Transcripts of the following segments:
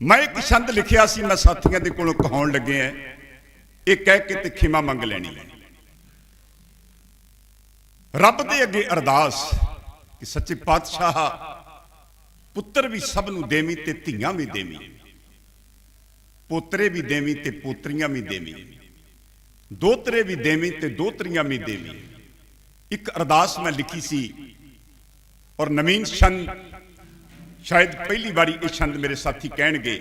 ਮੈਂ ਇੱਕ ਛੰਦ ਲਿਖਿਆ ਸੀ, ਮੈਂ ਸਾਥੀਆਂ ਦੇ ਕੋਲੋਂ ਕਹਾਉਣ ਲੱਗੇ ਆ, ਇਹ ਕਹਿ ਕੇ ਤੇ ਖਿਮਾ ਮੰਗ ਲੈਣੀ ਹੈ ਰੱਬ ਦੇ ਅੱਗੇ ਅਰਦਾਸ ਕਿ ਸੱਚੇ ਪਾਤਸ਼ਾਹ ਪੁੱਤਰ ਵੀ ਸਭ ਨੂੰ ਦੇਵੀਂ ਤੇ ਧੀਆਂ ਵੀ ਦੇਵੀਂ, ਪੋਤਰੇ ਵੀ ਦੇਵੀਂ ਤੇ ਪੋਤਰੀਆਂ ਵੀ ਦੇਵੀਂ, ਦੋਤਰੇ ਵੀ ਦੇਵੀਂ ਤੇ ਦੋਤਰੀਆਂ ਵੀ ਦੇਵੀਂ। ਇੱਕ ਅਰਦਾਸ ਮੈਂ ਲਿਖੀ ਸੀ ਔਰ ਨਵੀਨ ਛੰਦ ਸ਼ਾਇਦ ਪਹਿਲੀ ਵਾਰੀ ਇਹ ਛੰਦ ਮੇਰੇ ਸਾਥੀ ਕਹਿਣਗੇ।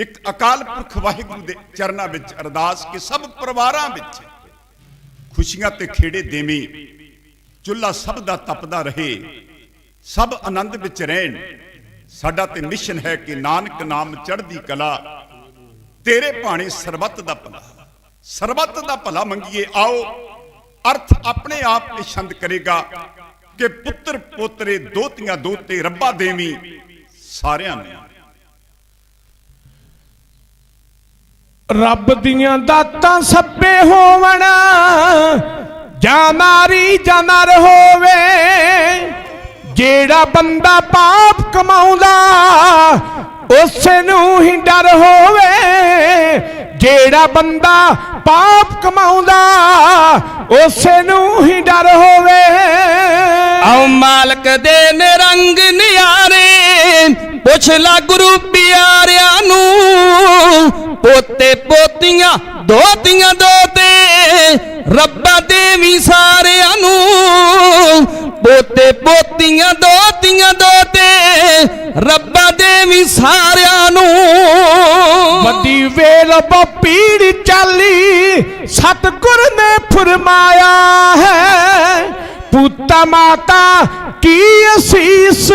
ਇੱਕ ਅਕਾਲ ਪੁਰਖ ਵਾਹਿਗੁਰੂ ਦੇ ਚਰਨਾਂ ਵਿੱਚ ਅਰਦਾਸ ਕਿ ਸਭ ਪਰਿਵਾਰਾਂ ਵਿੱਚ ਖੁਸ਼ੀਆਂ ਤੇ ਖੇੜੇ ਦੇਵੀਂ। ਚੁੱਲ੍ਹਾ ਸਭ ਦਾ ਤਪਦਾ ਰਹੇ, ਸਭ ਆਨੰਦ ਵਿੱਚ ਰਹਿਣ। ਸਾਡਾ ਤੇ ਮਿਸ਼ਨ ਹੈ ਕਿ ਨਾਨਕ ਨਾਮ ਚੜ੍ਹਦੀ ਕਲਾ, ਤੇਰੇ ਭਾਣੇ ਸਰਬੱਤ ਦਾ ਭਲਾ। ਸਰਬੱਤ ਦਾ ਭਲਾ ਮੰਗੀਏ, ਆਓ ਅਰਥ ਆਪਣੇ ਆਪ ਇਹ ਛੰਦ ਕਰੇਗਾ। ਕਿ ਪੁੱਤਰ ਪੋਤਰੇ ਦੋਤੀਆਂ ਦੋਤੇ ਰੱਬਾ ਦੇਵੀ ਸਾਰਿਆਂ ਨੂੰ। ਰੱਬ ਦੀਆਂ ਦਾਤਾਂ ਸੱਪੇ ਹੋਵਣ, ਜਾਂ ਨਾਰੀ ਜਾਂ ਨਰ ਹੋਵੇ, ਜਿਹੜਾ ਬੰਦਾ ਪਾਪ ਕਮਾਉਂਦਾ ਉਸ ਨੂੰ ਹੀ ਡਰ ਹੋਵੇ। ਜਿਹੜਾ ਬੰਦਾ ਪਾਪ ਕਮਾਉਂਦਾ ਉਸ ਨੂੰ ਹੀ ਡਰ ਹੋਵੇ। ਆਓ ਮਾਲਕ ਦੇ ਨਿਰੰਗ ਨਿਆਰੇ, ਪੁੱਛ ਲਾ ਗੁਰੂ ਪਿਆਰਿਆਂ ਨੂੰ। ਪੋਤੇ ਪੋਤੀਆਂ, ਦੋਤੀਆਂ ਦੋਤੇ, ਰੱਬਾ ਦੇਵੀ ਸਾਰਿਆਂ ਨੂੰ। ਪੋਤੇ ਪੋਤੀਆਂ, ਦੋਤੀਆਂ ਦੋਤੇ, ਰੱਬਾ ਦੇਵੀ ਸਾਰਿਆਂ ਨੂੰ। ਵੱਡੀ ਵੇਲ ਪੀੜ ਚਾਲੀ, ਸਤਗੁਰ ਨੇ ਫਰਮਾਇਆ ਹੈ। ਪੁੱਤਾ ਮਾਤਾ, ਕੀ ਅਸੀਸ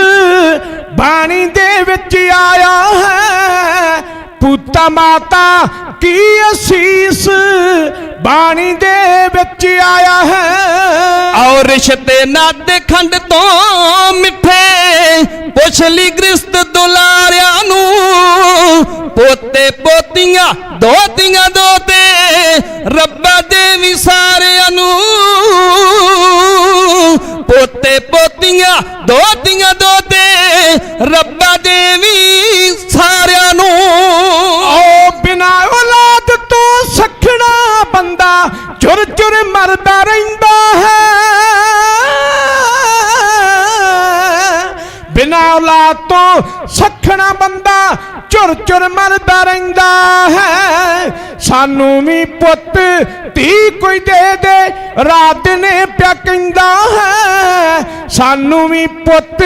ਬਾਣੀ ਦੇ ਵਿੱਚ ਆਇਆ ਹੈ? ਪੁੱਤਾ ਮਾਤਾ, ਕੀ ਅਸੀਸ ਬਾਣੀ ਦੇ ਵਿੱਚ ਆਇਆ ਹੈ? ਔਰ ਰਿਸ਼ਤੇ ਨਾਤੇ ਖੰਡ ਤੋਂ ਮਿੱਠੇ, ਪੁੱਛ ਲਈ ਗ੍ਰਸਤ ਦੁਲਾਰਿਆਂ ਨੂੰ। ਪੋਤੇ ਪੋਤੀਆਂ ਦੋਤੀਆਂ ਤੋਂ ਸਖਣਾ ਬੰਦਾ ਚੁਰ ਚੁਰ ਮਰਦਾ ਰਹਿੰਦਾ ਹੈ। ਸਾਨੂੰ ਵੀ ਪੁੱਤ ਧੀ ਕੋਈ ਦੇ ਦੇ, ਰਾਤ ਨੇ ਪਿਆ ਕਹਿੰਦਾ ਹੈ। ਸਾਨੂੰ ਵੀ ਪੁੱਤ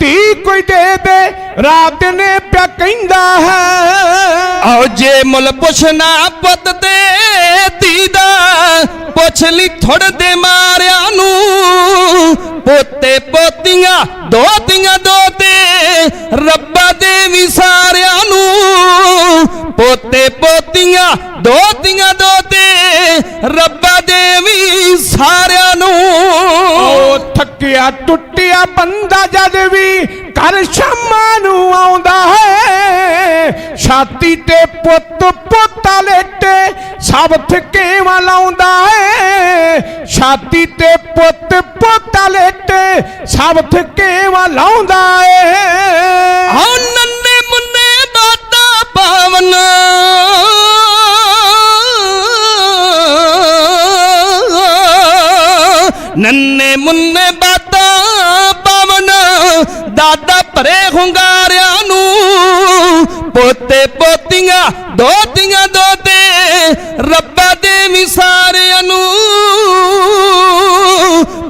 ਧੀ ਕੋਈ ਦੇ ਦੇ, ਰਾਤ ਨੇ ਪਿਆ ਕਹਿੰਦਾ ਹੈ। ਆਓ ਜੇ ਮੁੱਲ ਪੁੱਛਣਾ ਪੁੱਤ ਤੇ ਧੀ ਦਾ, ਪੁੱਛ ਲਈ ਥੋੜ ਦੇ ਮਾਰਿਆ ਨੂੰ। ਪੋਤੇ ਪੋਤੀਆਂ, ਦੋਤੀਆਂ ਪੋਤੀਆਂ ਦੋਤੀਆਂ ਦੋਤੇ ਰੱਬਾ ਦੇਵੀ ਸਾਰਿਆਂ ਨੂੰ। ਓ ਥੱਕਿਆ, ਟੁੱਟਿਆ ਬੰਦਾ ਜਦ ਵੀ ਘਰ ਸ਼ਾਮਾਂ ਨੂੰ ਆਉਂਦਾ ਹੈ। ਛਾਤੀ ਤੇ ਪੁੱਤ, ਪੋਤਾ ਲੇਟੇ, ਸਭ ਥਕੇਵਾ ਲਾਉਂਦਾ ਹੈ। ਛਾਤੀ ਤੇ ਪੁੱਤ, ਪੋਤਾ ਲੇਟੇ, ਸਭ ਥਕੇਵਾ ਲਾਉਂਦਾ ਪੋਤੀਆਂ ਦੋ ਦੋਤੇ, ਰੱਬਾ ਦੇਵੀ ਸਾਰਿਆਂ ਨੂੰ।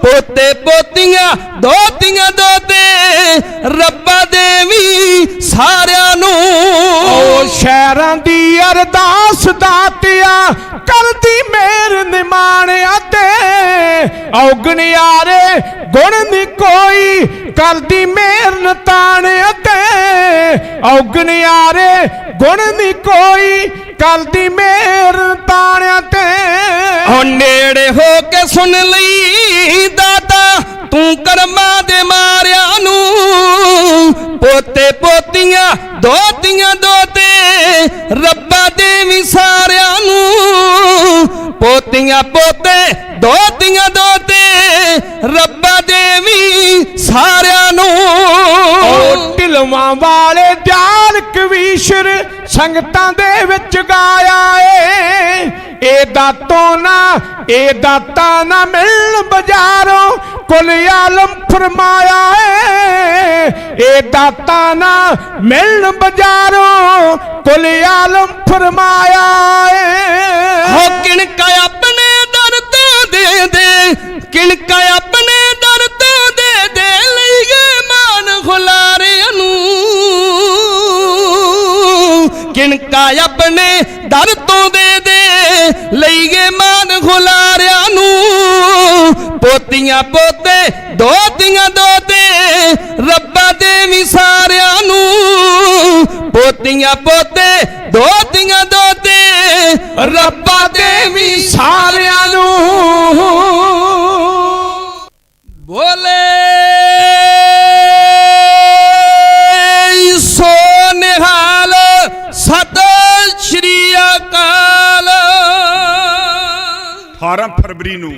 ਪੋਤੇ ਪੋਤੀਆਂ, ਦੋਤੀਆਂ ਦੋਤੇ, ਰੱਬਾ ਦੇਵੀ ਸਾਰਿਆਂ ਨੂੰ। ਓ ਸ਼ਹਿਰਾਂ ਦੀ ਅਰਦਾਸ ਦਾਤਿਆ ਕਰਦੀ ਮੇਰ ਨਿਮਾਣਿਆ ਤੇ ਔਗਣਿਆਰੇ ਗੁਣ ਨੀ ਕੋਈ ਕਰਦੀ ਮੇਰ ਨਤਾਣਿਆ ਤੇ ਔਗਣਿਆਰੇ ਗੁਣ ਨੀ ਕੋਈ ਕਰਦੀ ਮੇਰ ਤਾਣਿਆ ਤੇ। ਹੁਣ ਨੇੜੇ ਹੋ ਕੇ ਸੁਣ ਲਈ ਦਾਤਾ ਤੂੰ ਕਰਮਾਂ ਦੇ ਮਾਰਿਆਂ ਨੂੰ। ਪੋਤੇ ਪੋਤੀਆਂ ਦੋਤੀਆਂ ਦੋਤੇ ਰੱਬਾ ਦੇਵੀ ਸਾਰਿਆਂ ਨੂੰ। ਪੋਤੀਆਂ ਪੋਤੇ ਦੋਤੀਆਂ ਦੋਤੇ ਰੱਬਾ ਦੇਵੀ ਸਾਰਿਆਂ ਨੂੰ। ਢਿਲਵਾਂ ਵਾਲੇ ਸੰਗਤਾਂ ਦੇ ਵਿੱਚ ਗਾਇਆ ਏ। ਇਹ ਦਾਤੋਂ ਨਾ ਇਹ ਦਾਤਾ ਨਾ ਮਿਲਣ ਬਾਜ਼ਾਰੋਂ ਕੁਲ ਆਲਮ ਫਰਮਾਇਆ ਏ। ਇਹ ਦਾਤਾ ਨਾ ਮਿਲਣ ਬਜ਼ਾਰੋਂ ਕੁਲ ਆਲਮ ਫਰਮਾਇਆ ਏ। ਹੋ ਆਪਣੇ ਦਰ ਕਿਣਕਾ ਆਪਣੇ ਦਰ ਤੋਂ ਦੇ ਦੇ, ਲਈਏ ਮਾਨ ਖੁਲਾਰਿਆਂ ਨੂੰ। ਪੋਤੀਆਂ ਪੋਤੇ, ਦੋਤੀਆਂ ਦੋਤੇ, ਰੱਬਾ ਦੇ ਵੀ ਸਾਰਿਆਂ ਨੂੰ। ਪੋਤੀਆਂ ਪੋਤੇ, ਦੋਤੀਆਂ ਦੋਤੇ, ਰੱਬਾ 18 ਫਰਵਰੀ ਨੂੰ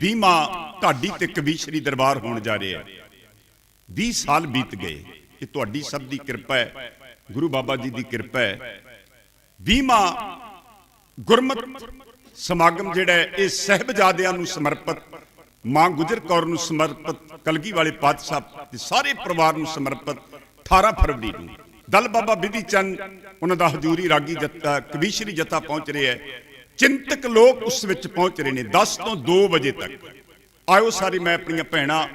20ਵਾਂ ਢਾਡੀ ਤੇ ਕਵੀਸ਼ਰੀ ਦਰਬਾਰ ਹੋਣ ਜਾ ਰਿਹਾ ਹੈ। 20 ਸਾਲ ਬੀਤ ਗਏ ਇਹ ਤੁਹਾਡੀ ਸਭ ਦੀ ਕਿਰਪਾ ਹੈ, ਗੁਰੂ ਬਾਬਾ ਜੀ ਦੀ ਕਿਰਪਾ ਹੈ। 20ਵਾਂ ਗੁਰਮਤ ਸਮਾਗਮ ਜਿਹੜਾ ਹੈ, ਇਹ ਸਹਿਬਜ਼ਾਦਿਆਂ ਨੂੰ ਸਮਰਪਿਤ, ਮਾਂ ਗੁਜਰ ਕੌਰ ਨੂੰ ਸਮਰਪਿਤ, ਕਲਗੀ ਵਾਲੇ ਪਾਤਸ਼ਾਹ ਤੇ ਸਾਰੇ ਪਰਿਵਾਰ ਨੂੰ ਸਮਰਪਿਤ 18 ਫਰਵਰੀ ਨੂੰ। ਦਲ ਬਾਬਾ ਬਿਧੀ ਚੰਦ, ਉਹਨਾਂ ਦਾ ਹਜ਼ੂਰੀ ਰਾਗੀ ਜੱਤਾ ਕਵੀਸ਼ਰੀ ਜੱਤਾ ਪਹੁੰਚ ਰਿਹਾ ਹੈ। ਚਿੰਤਕ ਲੋਕ ਉਸ ਵਿੱਚ ਪਹੁੰਚ ਰਹੇ ਨੇ 10 ਤੋਂ 2 ਵਜੇ ਤੱਕ। ਆਇਓ ਸਾਰੀ, ਮੈਂ ਆਪਣੀਆਂ ਭੈਣਾਂ,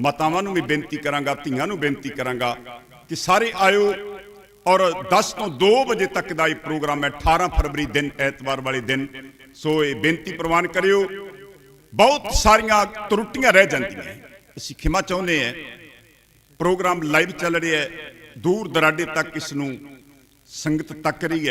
ਮਾਤਾਵਾਂ ਨੂੰ ਵੀ ਬੇਨਤੀ ਕਰਾਂਗਾ, ਧੀਆਂ ਨੂੰ ਬੇਨਤੀ ਕਰਾਂਗਾ ਕਿ ਸਾਰੇ ਆਇਓ ਔਰ 10 ਤੋਂ 2 ਵਜੇ ਤੱਕ ਦਾ ਇਹ ਪ੍ਰੋਗਰਾਮ ਹੈ 18 ਫਰਵਰੀ ਦਿਨ, ਐਤਵਾਰ ਵਾਲੇ ਦਿਨ। ਸੋ ਇਹ ਬੇਨਤੀ ਪ੍ਰਵਾਨ ਕਰਿਓ। ਬਹੁਤ ਸਾਰੀਆਂ ਤਰੁੱਟੀਆਂ ਰਹਿ ਜਾਂਦੀਆਂ ਅਸੀਂ ਖਿਮਾ ਚਾਹੁੰਦੇ ਹਾਂ, ਪ੍ਰੋਗਰਾਮ ਲਾਈਵ ਚੱਲ ਰਿਹਾ ਹੈ ਦੂਰ ਦਰਾਡੇ ਤੱਕ ਇਸ ਨੂੰ ਸੰਗਤ ਤੱਕ ਰਹੀ ਹੈ।